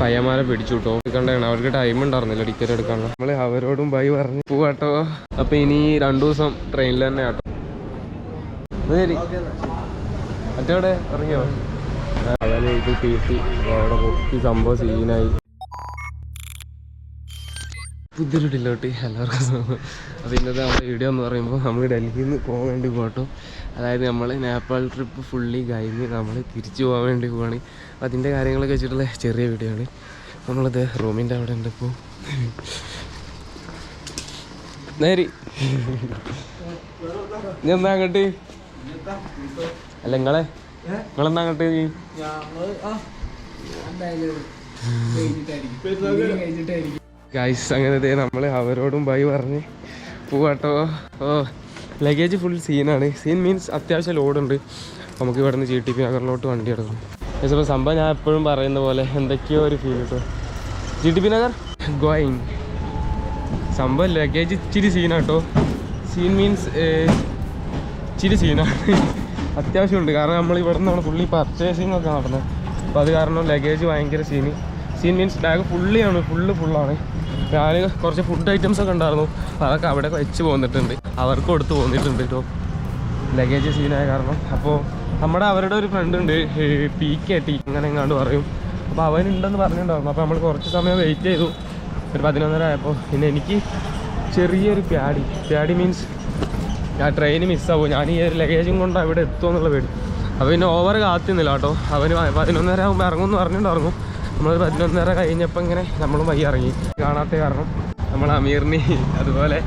പയ്യന്മാരെ പിടിച്ചു കിട്ടോ കണ്ടാണ് അവർക്ക് ടൈം ഉണ്ടായിരുന്നില്ല ടിക്കറ്റ് എടുക്കാനുള്ള നമ്മൾ അവരോടും ബൈ പറഞ്ഞു പോവാട്ടോ അപ്പൊ ഇനി രണ്ടു ദിവസം ട്രെയിനിൽ തന്നെ ആട്ടോ. ശരി. മറ്റവിടെ ഇറങ്ങിയോ? ഇത് തീർത്തി അവിടെ പൊട്ടി സംഭവം സീനായി പുതിയൊരുട്ടില്ലോട്ട് എല്ലാവർക്കും അപ്പൊ ഇന്നത്തെ നമ്മുടെ വീഡിയോ എന്ന് പറയുമ്പോൾ നമ്മൾ ഡൽഹിയിൽ നിന്ന് പോകാൻ വേണ്ടി പോകട്ടോ അതായത് നമ്മൾ നേപ്പാൾ ട്രിപ്പ് ഫുള്ളി കഴിഞ്ഞ് നമ്മൾ തിരിച്ചു പോകാൻ വേണ്ടി പോവാണ്. അപ്പോൾ അതിന്റെ കാര്യങ്ങളൊക്കെ വെച്ചിട്ടുള്ള ചെറിയ വീഡിയോ ആണ്. നമ്മളത് റൂമിന്റെ അവിടെ ഉണ്ട് ഇപ്പോൾ നേരി നീ അങ്ങോട്ട്? അല്ല നിങ്ങളെ? നിങ്ങളെന്താ അങ്ങോട്ട്? നീ ഗൈസ് അങ്ങനെ നമ്മൾ അവരോടും ബൈ പറഞ്ഞ് പോവാട്ടോ. ഓ. ലഗേജ് ഫുൾ സീനാണ് സീൻ മീൻസ് അത്യാവശ്യം ലോഡുണ്ട് നമുക്ക് ഇവിടെ നിന്ന് ജി ടി പി നഗറിലോട്ട് വണ്ടി എടുക്കണം ചിലപ്പോൾ സംഭവം ഞാൻ എപ്പോഴും പറയുന്ന പോലെ എന്തൊക്കെയോ ഒരു ഫീൽ കിട്ടും G T P Nagar? Going സംഭവം ലഗേജ് ഇച്ചിരി സീനാട്ടോ സീൻ മീൻസ് ഇച്ചിരി സീനാണ് അത്യാവശ്യമുണ്ട് കാരണം നമ്മൾ ഇവിടെ നിന്നാണ് ഫുള്ളി പർച്ചേസിങ് ഒക്കെ നടന്നത്. അപ്പോൾ അത് കാരണം ലഗേജ് ഭയങ്കര സീന് സീൻ മീൻസ് ബാഗ് ഫുള്ളിയാണ് ഫുള്ള് ഫുള്ളാണ് ഞാൻ കുറച്ച് ഫുഡ് ഐറ്റംസ് ഒക്കെ ഉണ്ടായിരുന്നു. അതൊക്കെ അവിടെ വെച്ച് പോന്നിട്ടുണ്ട്. അവർക്ക് കൊടുത്തു പോന്നിട്ടുണ്ട് കേട്ടോ ലഗേജ് സീനായ കാരണം. അപ്പോൾ നമ്മുടെ അവരുടെ ഒരു ഫ്രണ്ട് ഉണ്ട് പി കെ ടി അങ്ങനെ എങ്ങാണ്ട് പറയും. അപ്പോൾ അവനുണ്ടെന്ന് പറഞ്ഞിട്ടുണ്ടായിരുന്നു. അപ്പോൾ നമ്മൾ കുറച്ച് സമയം വെയിറ്റ് ചെയ്തു. ഒരു പതിനൊന്നര ആയപ്പോൾ പിന്നെ എനിക്ക് ചെറിയൊരു പ്യാടി പ്യാടി മീൻസ് ഞാൻ ട്രെയിൻ മിസ്സാവും ഞാൻ ഈ ഒരു ലഗേജും കൊണ്ട് അവിടെ എത്തുമെന്നുള്ള പേടി. അപ്പോൾ പിന്നെ ഓവർ കാത്തുന്നില്ല കേട്ടോ അവന് പതിനൊന്നര ആകുമ്പോൾ ഇറങ്ങുമെന്ന് പറഞ്ഞിട്ടുണ്ടായിരുന്നു. നമ്മളൊരു പതിനൊന്നര കഴിഞ്ഞപ്പോൾ ഇങ്ങനെ നമ്മളും വയ്യ ഇറങ്ങി. കാണാത്ത കാരണം നമ്മൾ അമീറിനെ അതുപോലെ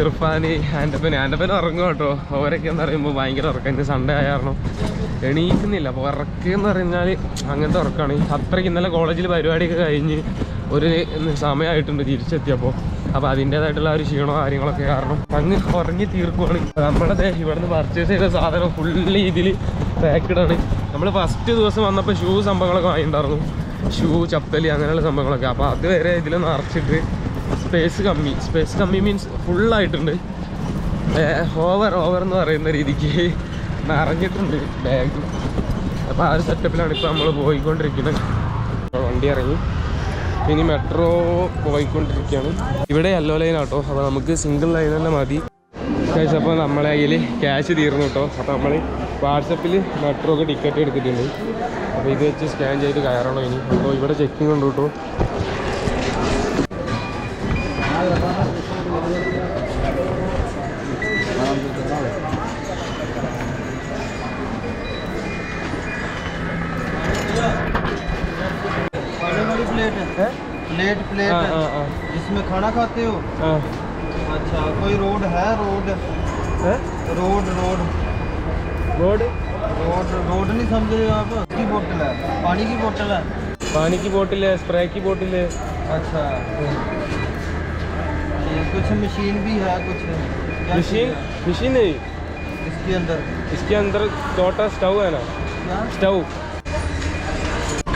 ഇർഫാന് ആൻഡപ്പൻ ആൻഡപ്പൻ ഉറങ്ങും കേട്ടോ. ഓരൊക്കെ എന്ന് പറയുമ്പോൾ ഭയങ്കര ഉറക്കം. ഇന്ന് സൺഡേ ആയ കാരണം എണീക്കുന്നില്ല. അപ്പോൾ ഉറക്കുക എന്ന് പറഞ്ഞാൽ അങ്ങനത്തെ ഉറക്കമാണ് അത്രയ്ക്ക് ഇന്നലെ കോളേജിൽ പരിപാടിയൊക്കെ കഴിഞ്ഞ് ഒരു സമയമായിട്ടുണ്ട് തിരിച്ചെത്തിയപ്പോൾ അപ്പോൾ അതിന്റേതായിട്ടുള്ള ഒരു ക്ഷീണോ കാര്യങ്ങളൊക്കെ കാരണം അങ്ങ് ഉറങ്ങി തീർക്കുവാണ്. നമ്മളത് ഇവിടുന്ന് പർച്ചേസ് ചെയ്ത സാധനം ഫുള്ള് ഇതിൽ പാക്കഡാണ് നമ്മൾ ഫസ്റ്റ് ദിവസം വന്നപ്പോൾ ഷൂ സംഭവങ്ങളൊക്കെ വാങ്ങിയിട്ടുണ്ടായിരുന്നു. ഷൂ ചപ്പലി അങ്ങനെയുള്ള സംഭവങ്ങളൊക്കെ. അപ്പോൾ അത് വരെ ഇതിൽ നിറച്ചിട്ട് സ്പേസ് കമ്മി. സ്പേസ് കമ്മി മീൻസ് ഫുള്ളായിട്ടുണ്ട് ഓവർ ഓവർ എന്ന് പറയുന്ന രീതിക്ക് നിറഞ്ഞിട്ടുണ്ട് ബാഗ് അപ്പോൾ ആ ഒരു സെറ്റപ്പിലാണ് ഇപ്പോൾ നമ്മൾ പോയിക്കൊണ്ടിരിക്കുന്നത്. വണ്ടി ഇറങ്ങി. ഇനി മെട്രോ പോയിക്കൊണ്ടിരിക്കുകയാണ്. ഇവിടെ യെല്ലോ ലൈൻ ആട്ടോ. അപ്പോൾ നമുക്ക് സിംഗിൾ ലൈൻ തന്നെ മതി. കഴിച്ച് അപ്പോൾ നമ്മളെ കയ്യിൽ ക്യാഷ് തീർന്നു കേട്ടോ അപ്പോൾ നമ്മൾ വാട്സപ്പിൽ മെട്രോക്ക് ടിക്കറ്റ് എടുത്തിട്ടുണ്ട്. അപ്പോൾ ഇത് വെച്ച് സ്കാൻ ചെയ്ത് കയറണം ഇനി. അപ്പോൾ ഇവിടെ ചെക്കിംഗ് ഉണ്ട് കേട്ടോ प्लेट प्लेट हाँ, हाँ, हाँ। जिसमें खाना खाते हो? अच्छा कोई रोड है? रोड। है? Road road. Road? Road road नहीं समझ रहे आप? की बोतल है। पानी की बोतल है। पानी की बोतल है स्प्राइट की बोतल है। अच्छा। ये कुछ मशीन भी है कुछ क्या मशीन चीज़ है? मशीन है इसके अंदर इसके अंदर छोटा स्टव है ना क्या സ്റ്റൗ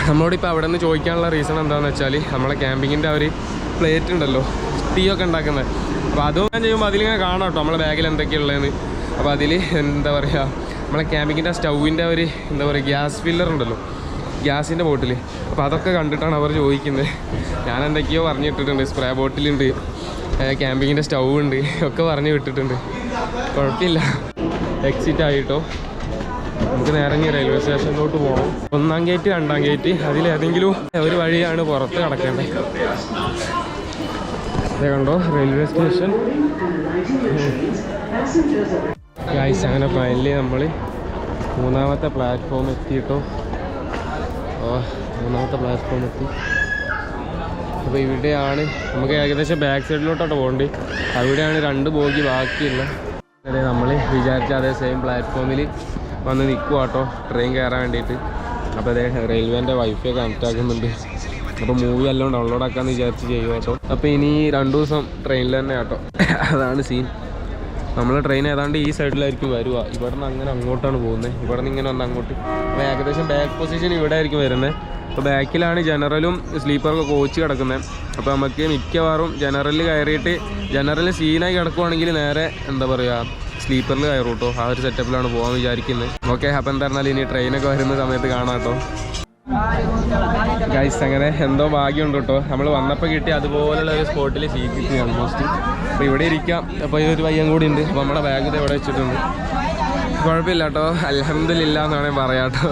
നമ്മളോടിപ്പോൾ അവിടെ നിന്ന് ചോദിക്കാനുള്ള റീസൺ എന്താണെന്ന് വെച്ചാൽ നമ്മളെ ക്യാമ്പിങ്ങിൻ്റെ ഒരു പ്ലേറ്റ് ഉണ്ടല്ലോ ടീ ഒക്കെ ഉണ്ടാക്കുന്നത് അപ്പോൾ അതും ഞാൻ ചെയ്യുമ്പോൾ അതിലിങ്ങനെ കാണാം കേട്ടോ നമ്മളെ ബാഗിൽ എന്തൊക്കെയുള്ളതെന്ന് അപ്പോൾ അതിൽ എന്താ പറയുക നമ്മളെ ക്യാമ്പിങ്ങിൻ്റെ സ്റ്റൗവിൻ്റെ ഒരു എന്താ പറയുക ഗ്യാസ് ഫില്ലർ ഉണ്ടല്ലോ ഗ്യാസിൻ്റെ ബോട്ടിൽ അപ്പോൾ അതൊക്കെ കണ്ടിട്ടാണ് അവർ ചോദിക്കുന്നത് ഞാൻ എന്തൊക്കെയോ പറഞ്ഞിട്ടിട്ടുണ്ട് സ്പ്രേ ബോട്ടിലുണ്ട് ക്യാമ്പിങ്ങിന്റെ സ്റ്റൗ ഉണ്ട് ഒക്കെ പറഞ്ഞ് വിട്ടിട്ടുണ്ട്. കുഴപ്പമില്ല. എക്സിറ്റ് ആയിട്ടോ. നമുക്ക് നേരെ ഇനി റെയിൽവേ സ്റ്റേഷനിലോട്ട് പോകണം ഒന്നാം ഗേറ്റ് രണ്ടാം ഗേറ്റ് അതിലേതെങ്കിലും ഒരു വഴിയാണ് പുറത്ത് കിടക്കേണ്ടത് അതെ കണ്ടോ റെയിൽവേ സ്റ്റേഷൻ ഗായ്സ് അങ്ങനെ ഫൈനലി നമ്മൾ മൂന്നാമത്തെ പ്ലാറ്റ്ഫോം എത്തിയിട്ടോ. ഓ മൂന്നാമത്തെ പ്ലാറ്റ്ഫോം എത്തി. അപ്പോൾ ഇവിടെയാണ് നമുക്ക് ഏകദേശം ബാക്ക് സൈഡിലോട്ടാണ് പോകേണ്ടത് അവിടെയാണ് രണ്ട് ബോഗി ബാക്കിയുള്ളത് അതെ നമ്മൾ വിചാരിച്ച അതേ സെയിം പ്ലാറ്റ്ഫോമിൽ വന്ന് നിൽക്കുക കേട്ടോ ട്രെയിൻ കയറാൻ വേണ്ടിയിട്ട് അപ്പോൾ അതെ റെയിൽവേന്റെ വൈഫൈ കണക്റ്റ് ആക്കുന്നുണ്ട്. അപ്പോൾ മൂവി എല്ലാം ഡൗൺലോഡ് ആക്കാമെന്ന് വിചാരിച്ച് ചെയ്യുക കേട്ടോ അപ്പോൾ ഇനി രണ്ട് ദിവസം ട്രെയിനിൽ തന്നെ കേട്ടോ അതാണ് സീൻ നമ്മൾ ട്രെയിൻ ഏതാണ്ട് ഈ സൈഡിലായിരിക്കും വരുക ഇവിടെ നിന്ന് അങ്ങനെ അങ്ങോട്ടാണ് പോകുന്നത് ഇവിടെ നിന്ന് ഇങ്ങനെ വന്ന് അങ്ങോട്ട്. ഏകദേശം ബാക്ക് പൊസിഷൻ ഇവിടെ ആയിരിക്കും വരുന്നത് അപ്പോൾ ബാക്കിലാണ് ജനറലും സ്ലീപ്പറൊക്കെ കോച്ച് കിടക്കുന്നത് അപ്പോൾ നമുക്ക് മിക്കവാറും ജനറലിൽ കയറിയിട്ട് ജനറൽ സീനായി കിടക്കുവാണെങ്കിൽ നേരെ എന്താ പറയുക സ്ലീപ്പറിൽ കയറും കേട്ടോ ആ ഒരു സെറ്റപ്പിലാണ് പോകാൻ വിചാരിക്കുന്നത് ഓക്കെ അപ്പോൾ എന്തായിരുന്നാലും ഇനി ട്രെയിനൊക്കെ വരുന്ന സമയത്ത് കാണാം കേട്ടോ ഗൈസ് അങ്ങനെ എന്തോ ഭാഗ്യമുണ്ട് കേട്ടോ നമ്മൾ വന്നപ്പോൾ കിട്ടി അതുപോലുള്ള ഒരു സ്പോട്ടിൽ സീറ്റ് കിട്ടി ഓൾമോസ്റ്റ് അപ്പോൾ ഇവിടെ ഇരിക്കാം. അപ്പോൾ ഈ ഒരു പയ്യൻ കൂടി ഉണ്ട്. അപ്പോൾ നമ്മുടെ ബാഗ് ഇവിടെ വെച്ചിട്ടുണ്ട്? കുഴപ്പമില്ല കേട്ടോ അലഹമില്ല വേണമെങ്കിൽ പറയാം കേട്ടോ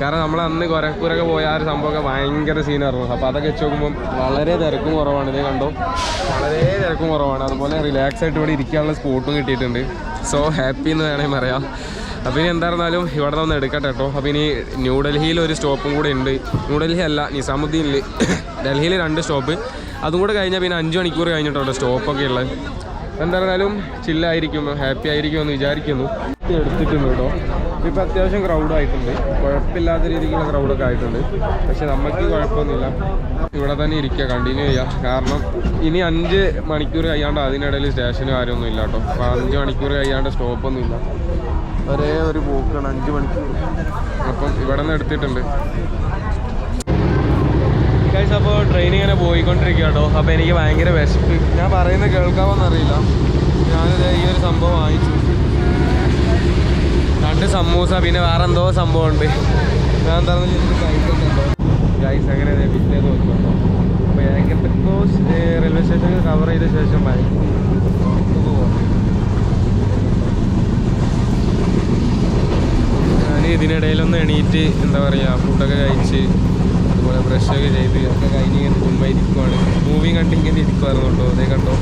കാരണം നമ്മൾ അന്ന് കുരക്കൂരൊക്കെ പോയ ആ ഒരു സംഭവമൊക്കെ ഭയങ്കര സീനായിരുന്നു അപ്പോൾ അതൊക്കെ വെച്ച് നോക്കുമ്പം വളരെ തിരക്കും കുറവാണ്. ഇതേ കണ്ടോ? വളരെ തിരക്കും കുറവാണ്. അതുപോലെ റിലാക്സ് ആയിട്ട് ഇവിടെ ഇരിക്കാനുള്ള സ്പോട്ടും കിട്ടിയിട്ടുണ്ട്. സോ ഹാപ്പി എന്ന് വേണമെങ്കിൽ പറയാം. അപ്പോൾ ഇനി എന്തായിരുന്നാലും ഇവിടെ നിന്ന് എടുക്കട്ടെ കേട്ടോ അപ്പോൾ ഇനി ന്യൂഡൽഹിയിൽ ഒരു സ്റ്റോപ്പും കൂടെ ഉണ്ട്. ന്യൂഡൽഹി അല്ല നിസാമുദ്ദീനിൽ ഡൽഹിയിൽ രണ്ട് സ്റ്റോപ്പ്. അതും കൂടെ കഴിഞ്ഞാൽ പിന്നെ അഞ്ച് മണിക്കൂർ കഴിഞ്ഞിട്ടോ സ്റ്റോപ്പൊക്കെ ഉള്ളത്. എന്തായിരുന്നാലും ചില്ലായിരിക്കും ഹാപ്പി ആയിരിക്കും എന്ന് വിചാരിക്കുന്നു എടുത്തിട്ടുണ്ട് കേട്ടോ. ഇപ്പോൾ അത്യാവശ്യം ക്രൗഡ് ആയിട്ടുണ്ട്. കുഴപ്പമില്ലാത്ത രീതിക്കുള്ള ക്രൗഡൊക്കെ ആയിട്ടുണ്ട്. പക്ഷെ നമുക്ക് കുഴപ്പമൊന്നുമില്ല. ഇവിടെ തന്നെ ഇരിക്കുക കണ്ടിന്യൂ ചെയ്യാം കാരണം ഇനി അഞ്ച് മണിക്കൂർ കഴിയാണ്ട് അതിനിടയിൽ സ്റ്റേഷനും കാര്യമൊന്നും ഇല്ല കേട്ടോ. അപ്പോൾ അഞ്ച് മണിക്കൂർ കഴിയാണ്ട് സ്റ്റോപ്പൊന്നും ഇല്ല. ഒരേ ഒരു പോക്കാണ് അഞ്ച് മണിക്കൂർ. അപ്പം ഇവിടെ നിന്ന് എടുത്തിട്ടുണ്ട്. ഗൈസ് അപ്പോൾ ട്രെയിൻ ഇങ്ങനെ പോയിക്കൊണ്ടിരിക്കുക കേട്ടോ അപ്പോൾ എനിക്ക് ഭയങ്കര വിശപ്പ്. ഞാൻ പറയുന്നത് കേൾക്കാമെന്ന് അറിയില്ല. ഞാനിത് ഈ ഒരു സംഭവം വാങ്ങിച്ചു. രണ്ട് സമൂസ പിന്നെ വേറെ എന്തോ സംഭവം ഉണ്ട്. ഞാൻ എന്താണെന്ന് കഴിക്കുന്നുണ്ടോ ഗൈസ് അങ്ങനെ പിറ്റേ നോക്കുന്നുണ്ടോ അപ്പോൾ ഏകദേശം റെയിൽവേ സ്റ്റേഷൻ കവർ ചെയ്ത ശേഷം വായിക്കും ഇതിനിടയിലൊന്ന് എണീറ്റ് എന്താ പറയുക ഫുഡൊക്കെ കഴിച്ച് അതുപോലെ ബ്രഷൊക്കെ ചെയ്ത് ഒക്കെ കഴിഞ്ഞ് ഇങ്ങനെ ചുമ്മാ ഇരിക്കുവാണ്. മൂവി കണ്ട് ഇങ്ങനെ ഇരിക്കുമായിരുന്നു കേട്ടോ അതേ കണ്ടോ.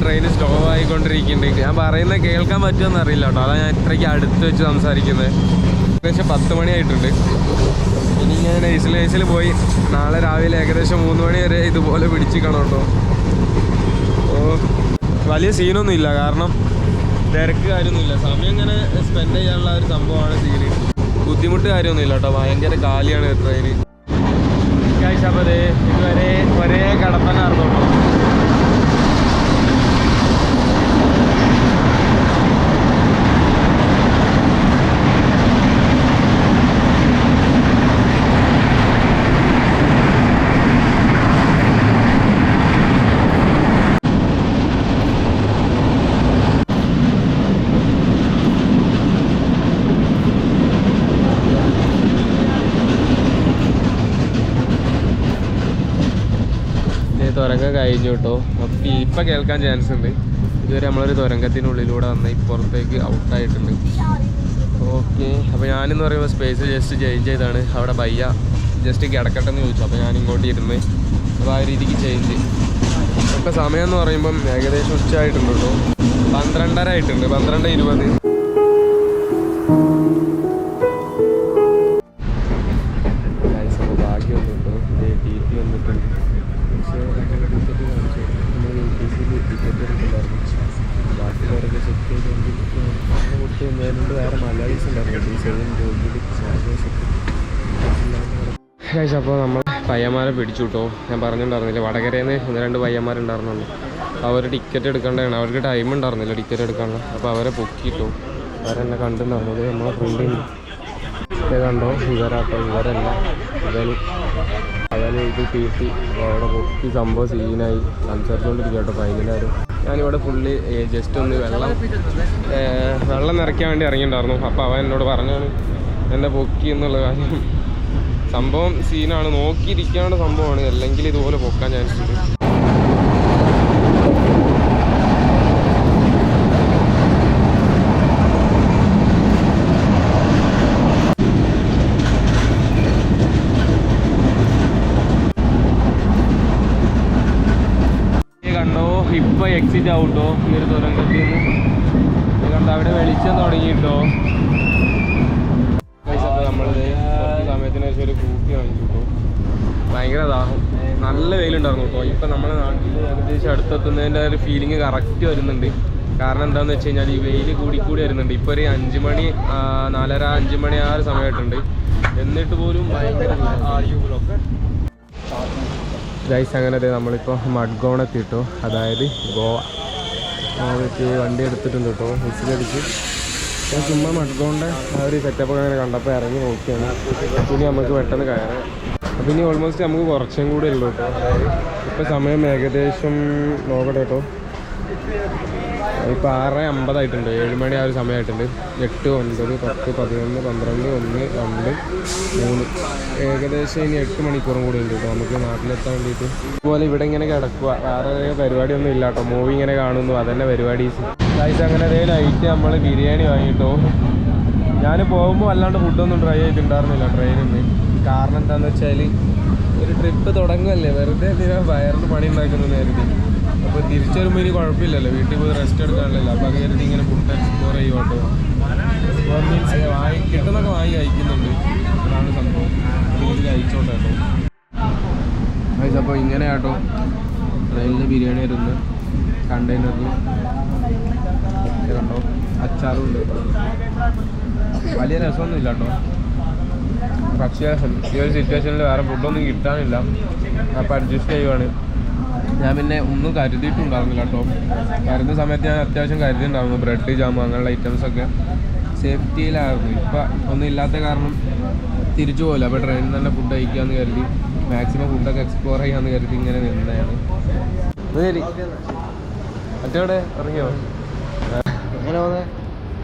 ട്രെയിൻ സ്ലോ ആയിക്കൊണ്ടിരിക്കുന്നുണ്ട്. ഞാൻ പറയുന്നത് കേൾക്കാൻ പറ്റുമെന്ന് അറിയില്ല കേട്ടോ. അതാണ് ഞാൻ ഇത്രയ്ക്ക് അടുത്ത് വെച്ച് സംസാരിക്കുന്നത്. ഏകദേശം പത്ത് മണിയായിട്ടുണ്ട് ഇനി ഞാൻ നൈസിൽ പോയി നാളെ രാവിലെ ഏകദേശം മൂന്ന് മണി വരെ ഇതുപോലെ പിടിച്ചിക്കണം കേട്ടോ. ഓ വലിയ സീനൊന്നും ഇല്ല. കാരണം തിരക്ക് കാര്യമൊന്നുമില്ല. സമയം ഇങ്ങനെ സ്പെൻഡ് ചെയ്യാനുള്ള ഒരു സംഭവമാണ് സീന് ബുദ്ധിമുട്ട് കാര്യമൊന്നുമില്ല കേട്ടോ. ഭയങ്കര കാലിയാണ് ട്രെയിന് ദേ ഇതുവരെ ഒരേ കടപ്പനായിരുന്നു കേട്ടോ ഇത് തുരങ്കം കഴിഞ്ഞു കേട്ടോ. അപ്പം ഇപ്പം കേൾക്കാൻ ചാൻസ് ഉണ്ട്. ഇതുവരെ നമ്മളൊരു തുരങ്കത്തിനുള്ളിലൂടെ വന്ന് പുറത്തേക്ക് ഔട്ടായിട്ടുണ്ട് ഓക്കെ അപ്പോൾ ഞാനെന്ന് പറയുമ്പോൾ സ്പേസ് ജസ്റ്റ് ചേഞ്ച് ചെയ്താണ് അവിടെ ബയ്യ ജസ്റ്റ് കിടക്കട്ടെന്ന് ചോദിച്ചു. അപ്പോൾ ഞാൻ ഇങ്ങോട്ട് ഇരുന്ന് അപ്പോൾ ആ രീതിക്ക് ചേഞ്ച് ഇപ്പം സമയം എന്ന് പറയുമ്പം ഏകദേശം ഉച്ച ആയിട്ടുണ്ട് കേട്ടോ. പന്ത്രണ്ടര ആയിട്ടുണ്ട്. പന്ത്രണ്ട് ഇരുപത്. അപ്പോൾ നമ്മൾ പയ്യന്മാരെ പിടിച്ചു കിട്ടോ. ഞാൻ പറഞ്ഞിട്ടുണ്ടായിരുന്നില്ല. വടകരയിൽ നിന്ന് ഒന്ന് രണ്ട് പയ്യന്മാരുണ്ടായിരുന്നുള്ളൂ അവർ ടിക്കറ്റ് എടുക്കേണ്ടതാണ്. അവർക്ക് ടൈം ഉണ്ടായിരുന്നില്ല ടിക്കറ്റ് എടുക്കാനുള്ള. അപ്പോൾ അവരെ പൊക്കിയിട്ടു അവരെന്നെ കണ്ടിട്ടുണ്ടായിരുന്നു. ഇത് നമ്മളെ ഫ്രണ്ടിൽ കണ്ടോ? ഇവരാട്ടോ. ഇവരല്ല. അവന് ഇത് തീർത്തി അപ്പോൾ അവിടെ പൊക്കി സംഭവം സീനായി സംസാരിച്ചുകൊണ്ടിരിക്കട്ടോ കേട്ടോ ഞാനിവിടെ ഫുള്ളി ജസ്റ്റ് ഒന്ന് വെള്ളം വെള്ളം നിറയ്ക്കാൻ വേണ്ടി ഇറങ്ങിയിട്ടുണ്ടായിരുന്നു. അപ്പോൾ അവൻ എന്നോട് പറഞ്ഞാണ് എന്നെ പൊക്കി എന്നുള്ള കാര്യം. സംഭവം സീനാണ്. നോക്കിയിരിക്കാണ്ട് സംഭവമാണ്. അല്ലെങ്കിൽ ഇതുപോലെ പോക്കാൻ ചാൻസ് ഉണ്ട്. കണ്ടോ? ഇപ്പൊ എക്സിറ്റ് ആവുട്ടോ ഈ ഒരു തുരങ്കത്തിൽ നിന്ന് കണ്ടോ? അവിടെ വെളിച്ചം തുടങ്ങിയിട്ടോ? ഭയങ്കര ദാഹം. നല്ല വെയിലുണ്ടായിരുന്നു കേട്ടോ ഇപ്പം നമ്മുടെ നാട്ടിൽ ഏകദേശം അടുത്തെത്തുന്നതിന്റെ ഒരു ഫീലിംഗ് കറക്റ്റ് വരുന്നുണ്ട്. കാരണം എന്താണെന്ന് വെച്ച് കഴിഞ്ഞാൽ ഈ വെയിൽ കൂടിക്കൂടി കൂടി വരുന്നുണ്ട്. ഇപ്പോൾ ഒരു അഞ്ച് മണി നാലര അഞ്ച് മണി ആ ഒരു സമയമായിട്ടുണ്ട്. എന്നിട്ട് പോലും ഭയങ്കര ഗൈസ് അങ്ങനെ അതെ നമ്മളിപ്പോൾ മഡ്ഗോൺ എത്തിട്ടോ അതായത് ഗോവ. വണ്ടി എടുത്തിട്ടുണ്ട് കേട്ടോ വിസിലടിച്ച് ഞാൻ ചുമ്മാ മഡ്ഗോണിന്റെ ആ ഒരു സെറ്റപ്പ് അങ്ങനെ കണ്ടപ്പോൾ ഇറങ്ങി നോക്കിയാണ്. ഇനി നമുക്ക് പെട്ടെന്ന് കയറാം. അപ്പം ഇനി ഓൾമോസ്റ്റ് നമുക്ക് കുറച്ചും കൂടെ ഉള്ളൂ കേട്ടോ ഇപ്പോൾ സമയം ഏകദേശം നോക്കട്ടെ കേട്ടോ ഇപ്പോൾ ആറ് അമ്പതായിട്ടുണ്ട്. ഏഴ് മണി ആ ഒരു സമയമായിട്ടുണ്ട് എട്ട് ഒൻപത് പത്ത് പതിനൊന്ന് പന്ത്രണ്ട് ഒന്ന് രണ്ട് മൂന്ന്. ഏകദേശം ഇനി എട്ട് മണിക്കൂറും കൂടി ഉണ്ട് കേട്ടോ. നമുക്ക് നാട്ടിലെത്താൻ വേണ്ടിയിട്ട്. അതുപോലെ ഇവിടെ ഇങ്ങനെ കിടക്കുക വേറെ പരിപാടിയൊന്നും ഇല്ല കേട്ടോ. മൂവി ഇങ്ങനെ കാണുന്നു. അതന്നെ പരിപാടി. ഗൈസ് അങ്ങനെ അതേ ലൈറ്റ് നമ്മൾ ബിരിയാണി വാങ്ങിട്ടോ ഞാൻ പോകുമ്പോൾ അല്ലാണ്ട് ഫുഡൊന്നും ട്രൈ ചെയ്തിട്ടുണ്ടായിരുന്നില്ല ട്രെയിനിൽ നിന്ന് കാരണം എന്താണെന്ന് വെച്ചാൽ ഒരു ട്രിപ്പ് തുടങ്ങുമല്ലേ വെറുതെ എന്തിനാ വയറിന് പണി ഉണ്ടാക്കുന്നു കരുതി. അപ്പോൾ തിരിച്ചു വരുമ്പോൾ ഇനി കുഴപ്പമില്ലല്ലോ. വീട്ടിൽ പോയി റെസ്റ്റ് എടുക്കാനില്ലല്ലോ അപ്പോൾ അത് കരുതി ഇങ്ങനെ ഫുഡ് എക്സ്പ്ലോർ ചെയ്യുവാട്ടോ. എക്സ്പ്ലോർ മീൻസ് വാങ്ങി കിട്ടുന്നൊക്കെ വാങ്ങി കഴിക്കുന്നുണ്ട്. അതാണ് സംഭവം. ഇതിൽ കഴിച്ചോട്ടെ കേട്ടോ അപ്പോൾ ഇങ്ങനെ കേട്ടോ ട്രെയിനിൽ ബിരിയാണി വരുന്നു കണ്ടെയ്നറിൽ കണ്ടോ? അച്ചാറും ഉണ്ട് വലിയ രസമൊന്നും ഇല്ല കേട്ടോ പക്ഷേ ഈ ഒരു സിറ്റുവേഷനിൽ വേറെ ഫുഡൊന്നും കിട്ടാനില്ല. അപ്പോൾ അഡ്ജസ്റ്റ് ചെയ്യുവാണ്. ഞാൻ പിന്നെ ഒന്നും കരുതിയിട്ടുണ്ടായിരുന്നില്ല കേട്ടോ. കരുതുന്ന സമയത്ത് ഞാൻ അത്യാവശ്യം കരുതിയിട്ടുണ്ടായിരുന്നു. ബ്രെഡ് ജാം അങ്ങനെയുള്ള ഐറ്റംസൊക്കെ സേഫ്റ്റിയിലായിരുന്നു ഇപ്പം ഒന്നും ഇല്ലാത്ത കാരണം തിരിച്ചു പോകില്ല അപ്പോൾ ട്രെയിനിൽ തന്നെ ഫുഡ് കഴിക്കാമെന്ന് കരുതി മാക്സിമം ഫുഡൊക്കെ എക്സ്പ്ലോർ ചെയ്യാമെന്ന് കരുതി ഇങ്ങനെ നിന്നതാണ്. ശരി. മറ്റവിടെ ഇറങ്ങിയോ? എങ്ങനെ പോകുന്നത്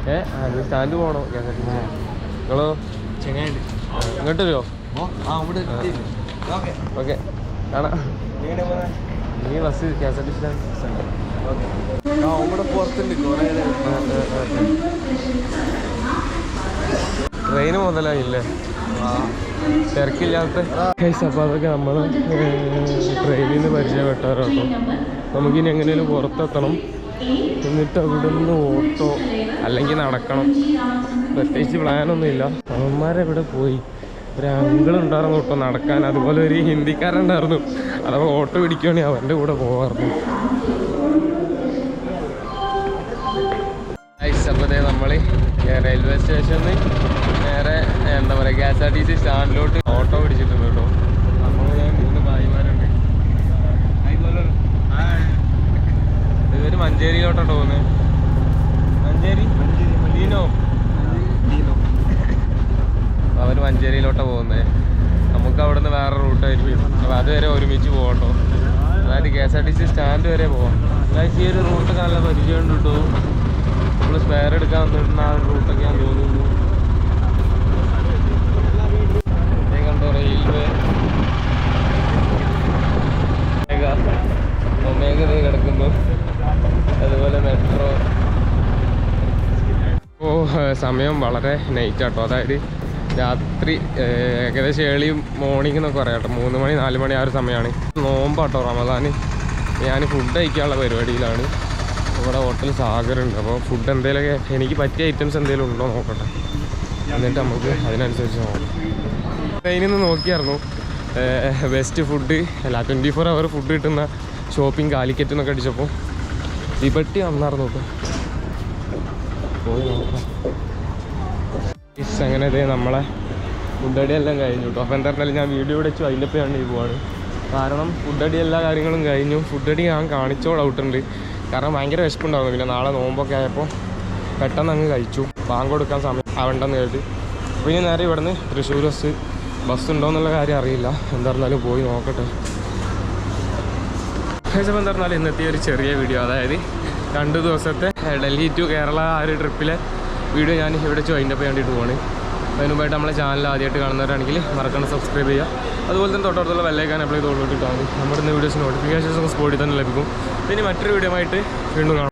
ഏ? അത് സ്റ്റാൻഡ് പോകണോ ഞാൻ നിങ്ങളോ? ചെങ്ങായിട്ട് ഇങ്ങോട്ട് വരുമോ ഓക്കെ. ഓക്കെ. കാണാം. നീ bus K S R T train മുതലായില്ലേ തിരക്കില്ലാത്ത. അപ്പോൾ അതൊക്കെ നമ്മൾ ട്രെയിനിൽ നിന്ന് പരിചയപ്പെട്ടവരോ നമുക്കിനി എങ്ങനെയും പുറത്തെത്തണം. എന്നിട്ട് അവിടെ നിന്ന് ഓട്ടോ അല്ലെങ്കിൽ നടക്കണം. പ്രത്യേകിച്ച് പ്ലാനൊന്നുമില്ല അവന്മാരെവിടെ പോയി? ഒരു ഓട്ടോ കേട്ടോ നടക്കാൻ അതുപോലെ ഒരു ഹിന്ദിക്കാരുണ്ടായിരുന്നു അഥവാ ഓട്ടോ പിടിക്കുകയാണെങ്കിൽ അവന്റെ കൂടെ പോകാറുണ്ട് അപ്പോൾ നമ്മൾ റെയിൽവേ സ്റ്റേഷനിൽ നേരെ എന്താ പറയുക K S R T C സ്റ്റാൻഡിലോട്ട് auto പിടിച്ചിട്ടുണ്ട് കേട്ടോ നമ്മൾ മൂന്ന് മഞ്ചേരിയിലോട്ടോ പോകുന്നത് മഞ്ചേരി മഞ്ചേരി അപ്പൊ മഞ്ചേരിയിലോട്ടാ പോകുന്നത് നമുക്ക് അവിടുന്ന് വേറെ റൂട്ടായിരിക്കും അപ്പോൾ അതുവരെ ഒരുമിച്ച് പോകട്ടോ. അതായത് K S R T C stand വരെ പോകാം അതായത് ഈ ഒരു റൂട്ട് നല്ല പരിചയം ഉണ്ട് കേട്ടോ നമ്മൾ സ്പെയർ എടുക്കാൻ വന്നിട്ടുള്ള ആ റൂട്ടൊക്കെ ഞാൻ തോന്നുന്നു. കണ്ടോ റെയിൽവേ ഒമേഗ കിടക്കുന്നു. അതുപോലെ മെട്രോ ഓ സമയം വളരെ നൈറ്റ് ആട്ടോ. അതായത് രാത്രി ഏകദേശം ഏളി മോർണിംഗ് എന്നൊക്കെ പറയാം കേട്ടോ. മൂന്ന് മണി നാല് മണി ആ ഒരു സമയമാണ്. നോമ്പാട്ടോ റമദാന്. ഞാൻ ഫുഡ് കഴിക്കാനുള്ള പരിപാടിയിലാണ്. ഇവിടെ ഹോട്ടൽ സാഗറുണ്ട്. അപ്പോൾ ഫുഡ് എന്തെങ്കിലുമൊക്കെ എനിക്ക് പറ്റിയ ഐറ്റംസ് എന്തെങ്കിലും ഉണ്ടോ നോക്കട്ടെ. എന്നിട്ട് നമുക്ക് അതിനനുസരിച്ച് നോക്കാം. ട്രെയിനിൽ നിന്ന് നോക്കിയായിരുന്നു. ബെസ്റ്റ് ഫുഡ് അല്ല ട്വന്റി ഫോർ അവർ ഫുഡ് കിട്ടുന്ന ഷോപ്പിംഗ് കാലിക്കറ്റ് എന്നൊക്കെ അടിച്ചപ്പോൾ ലിബർട്ടി വന്നായിരുന്നു പോയി നോക്കാം. അങ്ങനെ ഇതേ നമ്മളെ ഫുഡടിയെല്ലാം കഴിഞ്ഞു കേട്ടോ അപ്പോൾ പറഞ്ഞാൽ ഞാൻ വീഡിയോ അടിച്ചു അതിന്റെ പേരാണ് ഈ പോവാണ് കാരണം ഫുഡടി എല്ലാ കാര്യങ്ങളും കഴിഞ്ഞു. ഫുഡടി ഞാൻ കാണിച്ചോ ഡൗട്ടുണ്ട് കാരണം ഭയങ്കര വിശപ്പുണ്ടായിരുന്നു. പിന്നെ നാളെ നോമ്പൊക്കെ ആയപ്പോൾ പെട്ടെന്ന് അങ്ങ് കഴിച്ചു. ബാങ്ക് കൊടുക്കാൻ സമയം ആവണ്ടെന്ന് കേട്ട് ഇനി നേരെ ഇവിടുന്ന് തൃശ്ശൂർ ബസ് ബസ് ഉണ്ടോ എന്നുള്ള കാര്യം അറിയില്ല. എന്താ പറഞ്ഞാലും പോയി നോക്കട്ടെ. അപ്പോൾ എന്താ പറഞ്ഞാൽ ഇന്നത്തെ ഒരു ചെറിയ വീഡിയോ അതായത് രണ്ട് ദിവസത്തെ ഡൽഹി ടു കേരള ആ ഒരു ട്രിപ്പിലെ വീഡിയോ ഞാൻ ഇവിടെ വെച്ച് വൈൻഡ് അപ്പ് വേണ്ടിയിട്ട് പോവാണ്. അതിന് മുമ്പായിട്ട് നമ്മളെ ചാനൽ ആദ്യമായിട്ട് കാണുന്നവരാണെങ്കിൽ മറക്കണം സബ്സ്ക്രൈബ് ചെയ്യുക. അതുപോലെ തന്നെ തൊട്ടടുത്തുള്ള വെല്ലേക്കാൻ അപ്ലൈ തോട്ടിട്ടാണ് നമ്മുടെ വീഡിയോസ് നോട്ടിഫിക്കേഷൻസ് സ്പോട്ടിൽ തന്നെ ലഭിക്കും. ഇനി മറ്റൊരു വീഡിയോ ആയിട്ട് വീണ്ടും കാണാം.